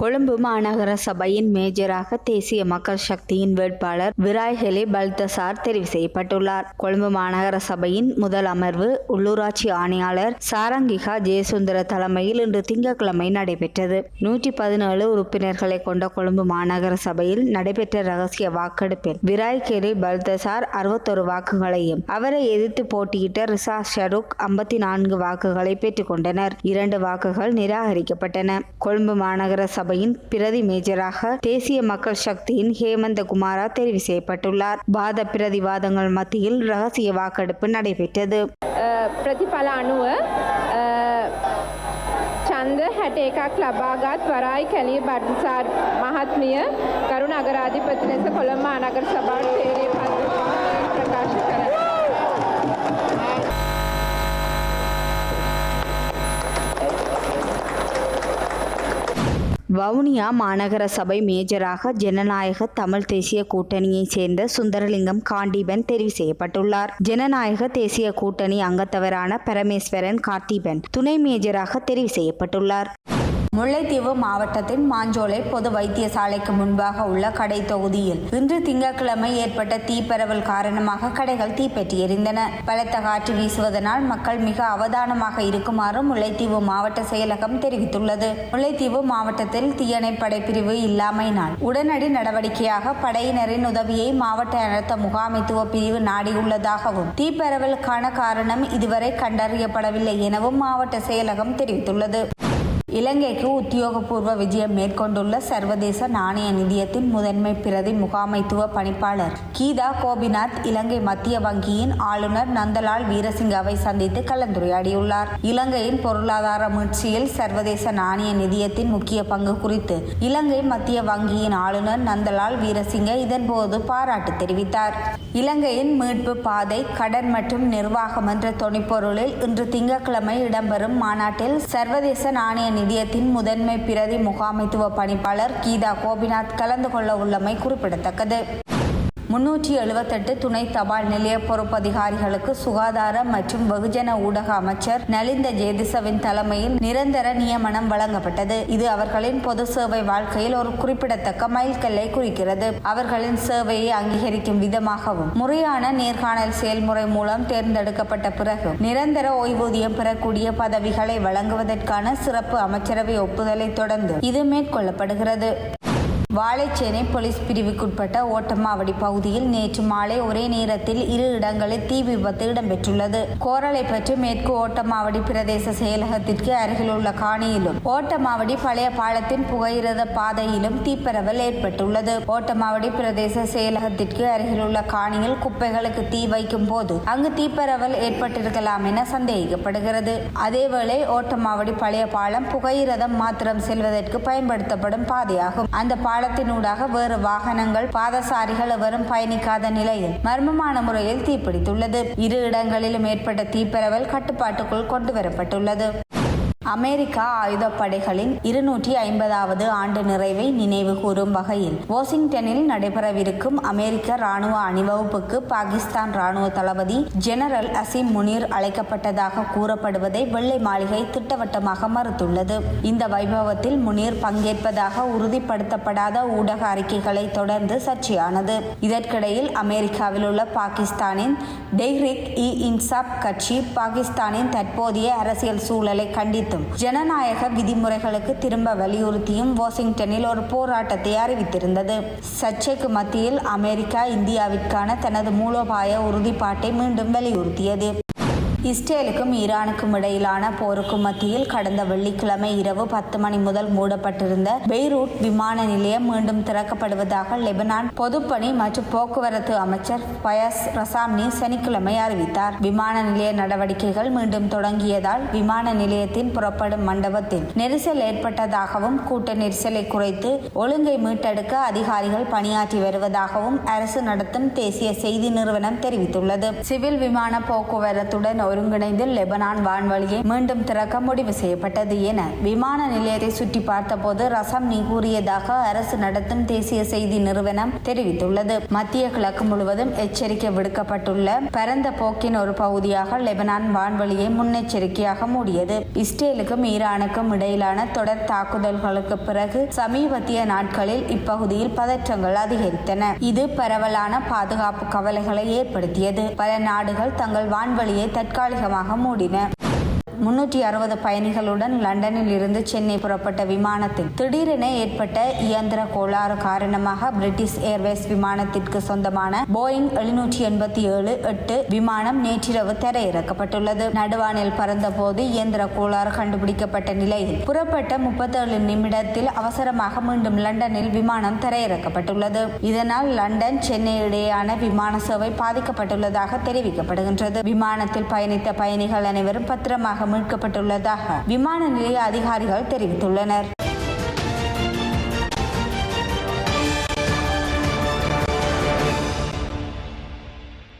கொழும்பு மாநகர சபையின் மேஜராக தேசிய மக்கள் சக்தியின் வேட்பாளர் விராய்ஹெலி பல்தசார் தெரிவு செய்யப்பட்டுள்ளார். கொழும்பு மாநகர சபையின் முதல் அமர்வு உள்ளூராட்சி ஆணையாளர் சாரங்கிகா ஜெயசுந்தர தலைமையில் இன்று திங்கட்கிழமை நடைபெற்றது. நூற்றி பதினேழு உறுப்பினர்களை கொண்ட கொழும்பு மாநகர சபையில் நடைபெற்ற ரகசிய வாக்கெடுப்பில் விராய்கெலி பல்தசார் அறுபத்தொரு வாக்குகளையும் அவரை எதிர்த்து போட்டியிட்ட ரிசா ஷருக் ஐம்பத்தி நான்கு வாக்குகளை பெற்றுக்கொண்டனர் இரண்டு வாக்குகள் நிராகரிக்கப்பட்டன. கொழும்பு மாநகர சபையின் பிரதி மேஜராக தேசிய மக்கள் சக்தியின் ஹேமந்த குமாரா தெரிவு செய்யப்பட்டுள்ளார் வாத பிரதிவாதங்கள் மத்தியில் ரகசிய வாக்கெடுப்பு நடைபெற்றது ප්‍රතිඵල අනුව අ, ඡන්ද හැට එකක් ලබාගත් වරායි කැලී බර්දිසාර් මහත්මිය කරුණ අගරාධිපති ලෙස කොළඹ අනගර සභාවට තේරී வவுனியா மாநகர சபை மேஜராக ஜனநாயக தமிழ் தேசிய கூட்டணியைச் சேர்ந்த சுந்தரலிங்கம் காண்டீபன் தெரிவு செய்யப்பட்டுள்ளார். ஜனநாயக தேசிய கூட்டணி அங்கத்தவரான பரமேஸ்வரன் கார்த்திபன் துணை மேஜராக தெரிவு செய்யப்பட்டுள்ளார். முல்லைத்தீவு மாவட்டத்தின் மாஞ்சோலை பொது வைத்தியசாலைக்கு முன்பாக உள்ள கடை தொகுதியில் இன்று திங்கட்கிழமை ஏற்பட்ட தீப்பரவல் காரணமாக கடைகள் தீப்பற்றி எரிந்தன. பலத்த காற்று வீசுவதனால் மக்கள் மிக அவதானமாக இருக்குமாறு முல்லைத்தீவு மாவட்ட செயலகம் தெரிவித்துள்ளது. முல்லைத்தீவு மாவட்டத்தில் தீயணைப்படை பிரிவு இல்லாமையினால் உடனடி நடவடிக்கையாக படையினரின் உதவியை மாவட்ட அனர்த்த முகாமைத்துவ பிரிவு நாடியுள்ளதாகவும் தீப்பரவலுக்கான காரணம் இதுவரை கண்டறியப்படவில்லை எனவும் மாவட்ட செயலகம் தெரிவித்துள்ளது. இலங்கைக்கு உத்தியோகபூர்வ விஜயம் மேற்கொண்டுள்ள சர்வதேச நாணய நிதியத்தின் முதன்மை பிரதி முகாமைத்துவ பணிப்பாளர் கீதா கோபிநாத் இலங்கை மத்திய வங்கியின் ஆளுநர் நந்தலால் வீரசிங்கவை சந்தித்து கலந்துரையாடியுள்ளார். இலங்கையின் பொருளாதார மீட்சியில் சர்வதேச நாணய நிதியத்தின் முக்கிய பங்கு குறித்து இலங்கை மத்திய வங்கியின் ஆளுநர் நந்தலால் வீரசிங்க இதன்போது பாராட்டு தெரிவித்தார். இலங்கையின் மீட்பு பாதை கடன் மற்றும் நிர்வாகம் என்ற தொனிப்பொருளில் இன்று திங்கட்கிழமை இடம்பெறும் மாநாட்டில் சர்வதேச நாணய நிதியத்தின் முதன்மை பிரதி முகாமைத்துவ பணிப்பாளர் கீதா கோபிநாத் கலந்து கொள்ள உள்ளமை குறிப்பிடத்தக்கது. முன்னூற்றி எழுபத்தெட்டு துணை தபால் நிலைய பொறுப்பதிகாரிகளுக்கு சுகாதார மற்றும் வெகுஜன ஊடக அமைச்சர் நலிந்த ஜேதிசவின் தலைமையில் நிரந்தர நியமனம் வழங்கப்பட்டது. இது அவர்களின் பொது சேவை வாழ்க்கையில் ஒரு குறிப்பிடத்தக்க மைல்கல்லை குறிக்கிறது. அவர்களின் சேவையை அங்கீகரிக்கும் விதமாகவும் முறையான நேர்காணல் செயல்முறை மூலம் தேர்ந்தெடுக்கப்பட்ட பிறகு நிரந்தர ஓய்வூதியம் பெறக்கூடிய பதவிகளை வழங்குவதற்கான சிறப்பு அமைச்சரவை ஒப்புதலை தொடர்ந்து இது மேற்கொள்ளப்படுகிறது. வாழைச்சேனை போலீஸ் பிரிவுக்குட்பட்ட ஓட்டமாவடி பகுதியில் நேற்று மாலை ஒரே நேரத்தில் இரு இடங்களில் தீ விபத்து இடம்பெற்றுள்ளது. கோரளைப்பற்று மேற்கு ஓட்டமாவடி பிரதேச செயலகத்திற்கு அருகிலுள்ள காணியிலும் ஓட்டமாவடி பழைய பாலத்தின் புகையிரத பாதையிலும் தீப்பரவல் ஏற்பட்டுள்ளது. ஓட்டமாவடி பிரதேச செயலகத்திற்கு அருகிலுள்ள காணியில் குப்பைகளுக்கு தீ வைக்கும் போது அங்கு தீப்பரவல் ஏற்பட்டிருக்கலாம் என சந்தேகிக்கப்படுகிறது. அதேவேளை ஓட்டமாவடி பழைய பாலம் புகையிரதம் மாத்திரம் செல்வதற்கு பயன்படுத்தப்படும் பாதையாகும். அந்த பாலத்தினூடாக வேறு வாகனங்கள் பாதசாரிகள் எவரும் பயணிக்காத நிலையில் மர்மமான முறையில் தீப்பிடித்துள்ளது. இரு இடங்களிலும் ஏற்பட்ட தீப்பரவல் கட்டுப்பாட்டுக்குள் கொண்டு வரப்பட்டுள்ளது அமெரிக்கா ஆயுதப்படைகளின் இருநூற்றி ஐம்பதாவது ஆண்டு நிறைவை நினைவு கூறும் வகையில் வாஷிங்டனில் நடைபெறவிருக்கும் அமெரிக்க ராணுவ அணிவகுப்புக்கு பாகிஸ்தான் ராணுவ தளபதி ஜெனரல் அசீம் முனீர் அழைக்கப்பட்டதாக கூறப்படுவதை வெள்ளை மாளிகை திட்டவட்டமாக மறுத்துள்ளது. இந்த வைபவத்தில் முனீர் பங்கேற்பதாக உறுதிப்படுத்தப்படாத ஊடக அறிக்கைகளை தொடர்ந்து சர்ச்சையானது. இதற்கிடையில் அமெரிக்காவில் உள்ள பாகிஸ்தானின் டெஹ்ரிக் இ இன்சாப் கட்சி பாகிஸ்தானின் தற்போதைய அரசியல் சூழலை கண்டித்து கண்டித்தும் ஜனநாயக விதிமுறைகளுக்கு திரும்ப வலியுறுத்தியும் வாஷிங்டனில் ஒரு போராட்டத்தை அறிவித்திருந்தது. சர்ச்சைக்கு மத்தியில் அமெரிக்கா இந்தியாவிற்கான தனது மூலோபாய உறுதிப்பாட்டை மீண்டும் வலியுறுத்தியது. இஸ்ரேலுக்கும் ஈரானுக்கும் இடையிலான போருக்கும் மத்தியில் கடந்த வெள்ளிக்கிழமை இரவு பத்து மணி முதல் மூடப்பட்டிருந்த பெய்ரூட் விமான நிலையம் மீண்டும் திறக்கப்படுவதாக லெபனான் பொதுப்பணி மற்றும் போக்குவரத்து அமைச்சர் பயஸ் ரசாம்னி சனிக்கிழமை அறிவித்தார். விமான நிலைய நடவடிக்கைகள் மீண்டும் தொடங்கியதால் விமான நிலையத்தின் புறப்படும் மண்டபத்தில் நெரிசல் ஏற்பட்டதாகவும் கூட்ட நெரிசலை குறைத்து ஒழுங்கை மீட்டெடுக்க அதிகாரிகள் பணியாற்றி வருவதாகவும் அரசு நடத்தும் தேசிய செய்தி நிறுவனம் தெரிவித்துள்ளது. சிவில் விமான போக்குவரத்துடன் ஒரு ஒருங்கிணைந்து லெபனான் வான்வழியை மீண்டும் திறக்க முடிவு செய்யப்பட்டது என விமான நிலையத்தை சுற்றி பார்த்தபோது ரசம்னி கூறியதாக அரசு நடத்தும் தேசிய செய்தி நிறுவனம் தெரிவித்துள்ளது. மத்திய கிழக்கு முழுவதும் எச்சரிக்கை விடுக்கப்பட்டுள்ள பரந்த போக்கின் ஒரு பகுதியாக லெபனான் வான்வழியை முன்னெச்சரிக்கையாக மூடியது. இஸ்ரேலுக்கும் ஈரானுக்கும் இடையிலான தொடர் தாக்குதல்களுக்கு பிறகு சமீபத்திய நாட்களில் இப்பகுதியில் பதற்றங்கள் அதிகரித்தன. இது பரவலான பாதுகாப்பு கவலைகளை ஏற்படுத்தியது. பல நாடுகள் தங்கள் வான்வழியை தற்காலிகமாக மூடின முன்னூற்றி அறுபது பயணிகளுடன் லண்டனில் இருந்து சென்னை புறப்பட்ட விமானத்தில் திடீரென ஏற்பட்ட இயந்திர கோளாறு காரணமாக பிரிட்டிஷ் ஏர்வேஸ் விமானத்திற்கு சொந்தமான போயிங் எழுநூற்றி எண்பத்தி ஏழு எட்டு விமானம் நேற்றிரவு தரையிறக்கப்பட்டுள்ளது. நடுவானில் பறந்தபோது இயந்திர கோளாறு கண்டுபிடிக்கப்பட்ட நிலையில் புறப்பட்ட முப்பத்தேழு நிமிடத்தில் அவசரமாக மீண்டும் லண்டனில் விமானம் தரையிறக்கப்பட்டுள்ளது. இதனால் லண்டன் சென்னை இடையேயான விமான சேவை பாதிக்கப்பட்டுள்ளதாக தெரிவிக்கப்படுகின்றது. விமானத்தில் பயணித்த பயணிகள் அனைவரும் பத்திரமாக மீட்கப்பட்டுள்ளதாக விமான நிலைய அதிகாரிகள் தெரிவித்துள்ளனர்.